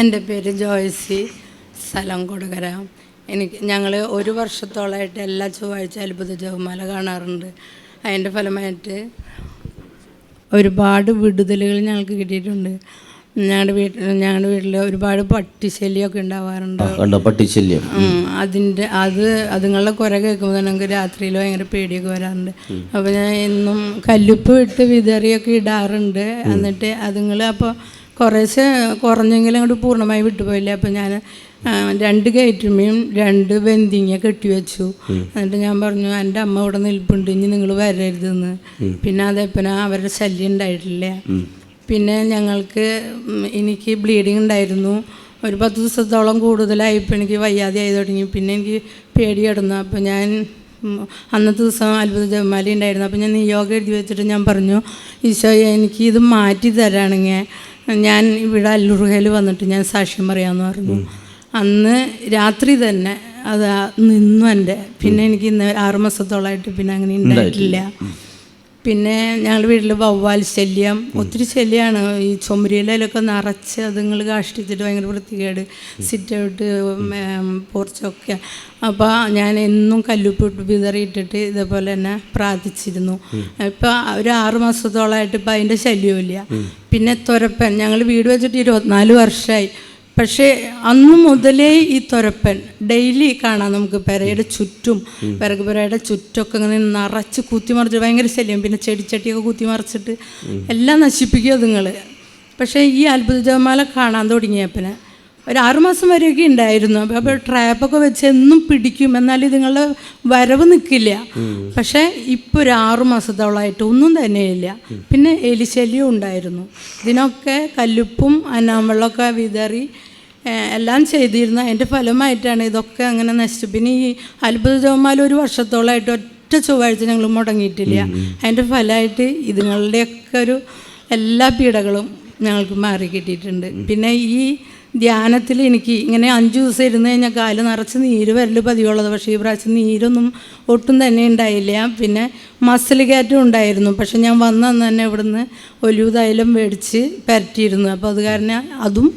എന്റെ പേര് ജോയ്സി. സ്ഥലം കൊടുകര. എനിക്ക് ഞങ്ങൾ ഒരു വർഷത്തോളമായിട്ട് എല്ലാ ചൊവ്വാഴ്ച അത്ഭുത ജപമാല കാണാറുണ്ട്. അതിന്റെ ഫലമായിട്ട് ഒരുപാട് വിടുതലുകൾ ഞങ്ങൾക്ക് കിട്ടിയിട്ടുണ്ട്. ഞങ്ങളുടെ വീട്ടിൽ ഞങ്ങളുടെ വീട്ടിൽ ഒരുപാട് പട്ടിശല്യമൊക്കെ ഉണ്ടാവാറുണ്ട്. പട്ടിശല്യം. അതിന്റെ അത് അതുങ്ങളുടെ കുര കേൾക്കുമ്പോൾ തന്നെ നമുക്ക് രാത്രിയിൽ ഭയങ്കര പേടിയൊക്കെ വരാറുണ്ട്. അപ്പോൾ ഞാൻ എന്നും കല്ലുപ്പ് ഇട്ട് വിതറിയൊക്കെ ഇടാറുണ്ട്. എന്നിട്ട് അതുങ്ങൾ അപ്പോൾ കുറേശ്ശെ കുറഞ്ഞെങ്കിലും അങ്ങോട്ട് പൂർണമായി വിട്ടുപോയില്ല. അപ്പം ഞാൻ രണ്ട് കയറ്റുമ്പയും രണ്ട് ബന്ധിങ്ങ കെട്ടിവെച്ചു എന്നിട്ട് ഞാൻ പറഞ്ഞു എന്റെ അമ്മ ഇവിടെ നിൽപ്പുണ്ട് ഇനി നിങ്ങൾ വരരുതെന്ന്. പിന്നെ അതെപ്പന അവരുടെ ശല്യം ഉണ്ടായിട്ടില്ല. പിന്നെ ഞങ്ങൾക്ക് എനിക്ക് ബ്ലീഡിങ് ഉണ്ടായിരുന്നു. ഒരു പത്ത് ദിവസത്തോളം കൂടുതലായപ്പോൾ എനിക്ക് വയ്യാതെ ആയി തുടങ്ങി. പിന്നെ എനിക്ക് പേടി കിടന്നു. അപ്പോൾ ഞാൻ അന്നത്തെ ദിവസം അത്ഭുത ജപമാല ഉണ്ടായിരുന്നു അപ്പോൾ ഞാൻ യോഗ എഴുതി വെച്ചിട്ട് ഞാൻ പറഞ്ഞു ഈശോ എനിക്ക് ഇത് മാറ്റി തരാണെങ്കിൽ ഞാൻ ഇവിടെ അല്ലുറുകയിൽ വന്നിട്ട് ഞാൻ സാക്ഷ്യം പറയാമെന്ന് പറഞ്ഞു. അന്ന് രാത്രി തന്നെ അത് നിന്നു എന്റെ. പിന്നെ എനിക്ക് ഇന്ന് ആറ് മാസത്തോളമായിട്ട് പിന്നെ അങ്ങനെ ഉണ്ടായിട്ടില്ല. പിന്നെ ഞങ്ങളുടെ വീട്ടിൽ വവ്വാൽ ശല്യം ഒത്തിരി ശല്യമാണ് ഈ ചുമരിയിലൊക്കെ നിറച്ച് അതുങ്ങൾ കാഷ്ടിച്ചിട്ട് ഭയങ്കര വൃത്തികേട് സിറ്റ് ഔട്ട് പോർച്ചൊക്കെ അപ്പോൾ ഞാൻ എന്നും കല്ലുപ്പിട്ട് വിതറിയിട്ടിട്ട് ഇതേപോലെ തന്നെ പ്രാർത്ഥിച്ചിരുന്നു. ഇപ്പം ഒരു ആറ് മാസത്തോളമായിട്ട് ഇപ്പം അതിന്റെ ശല്യമില്ല പിന്നെ തുരപ്പൻ ഞങ്ങൾ വീട് വെച്ചിട്ട് ഇരുപത്തിനാല് വർഷമായി പക്ഷേ അന്നു മുതലേ ഈ തുരപ്പൻ ഡെയിലി കാണാം നമുക്ക് പെരയുടെ ചുറ്റും പിറകു പെരയുടെ ചുറ്റൊക്കെ ഇങ്ങനെ നിറച്ച് കുത്തിമറിച്ച് ഭയങ്കര ശല്യം. പിന്നെ ചെടിച്ചട്ടിയൊക്കെ കുത്തിമറിച്ചിട്ട് എല്ലാം നശിപ്പിക്കുക അതുങ്ങൾ പക്ഷേ ഈ അത്ഭുത ജപമാല കാണാൻ തുടങ്ങിയപ്പന് ഒരു ആറുമാസം വരെയൊക്കെ ഉണ്ടായിരുന്നു. അപ്പോൾ ട്രാപ്പൊക്കെ വെച്ച് എന്നും പിടിക്കും. എന്നാൽ ഇതുങ്ങളുടെ വരവ് നിൽക്കില്ല. പക്ഷേ ഇപ്പോൾ ഒരു ആറു മാസത്തോളമായിട്ട് ഒന്നും തന്നെ ഇല്ല. പിന്നെ എലിശല്യം ഉണ്ടായിരുന്നു. ഇതിനൊക്കെ കല്ലുപ്പും അനാമ്പളൊക്കെ വിതറി എല്ലാം ചെയ്തിരുന്നു അതിന്റെ ഫലമായിട്ടാണ് ഇതൊക്കെ അങ്ങനെ നശിച്ചു. പിന്നെ ഈ അത്ഭുത ജപമാല ഒരു വർഷത്തോളമായിട്ട് ഒറ്റ ചൊവ്വാഴ്ച ഞങ്ങൾ മുടങ്ങിയിട്ടില്ല. അതിന്റെ ഫലമായിട്ട് ഇതുങ്ങളുടെയൊക്കെ ഒരു എല്ലാ പീഡകളും ഞങ്ങൾക്ക് മാറി കിട്ടിയിട്ടുണ്ട്. പിന്നെ ഈ ധ്യാനത്തിൽ എനിക്ക് ഇങ്ങനെ അഞ്ച് ദിവസം ഇരുന്ന് കഴിഞ്ഞാൽ കാൽ നിറച്ച് നീര് വരൽ പതിവുള്ളത്. പക്ഷേ ഈ പ്രാവശ്യം നീരൊന്നും ഒട്ടും തന്നെ ഉണ്ടായില്ല. പിന്നെ മസിൽ കയറ്റം ഉണ്ടായിരുന്നു. പക്ഷെ ഞാൻ വന്നു തന്നെ ഇവിടുന്ന് ഒലിവ് തൈലം മേടിച്ച് പരറ്റിയിരുന്നു അപ്പോൾ അത് കാരണം അതും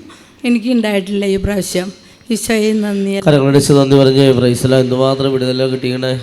എനിക്ക് ഉണ്ടായിട്ടില്ല ഈ പ്രാവശ്യം. ഈശോയെ നന്ദി. കരങ്ങളടിച്ച് നന്ദി പറഞ്ഞ് പ്രൈസല എന്തുമാത്രം വിടുതലോ കിട്ടിയണേ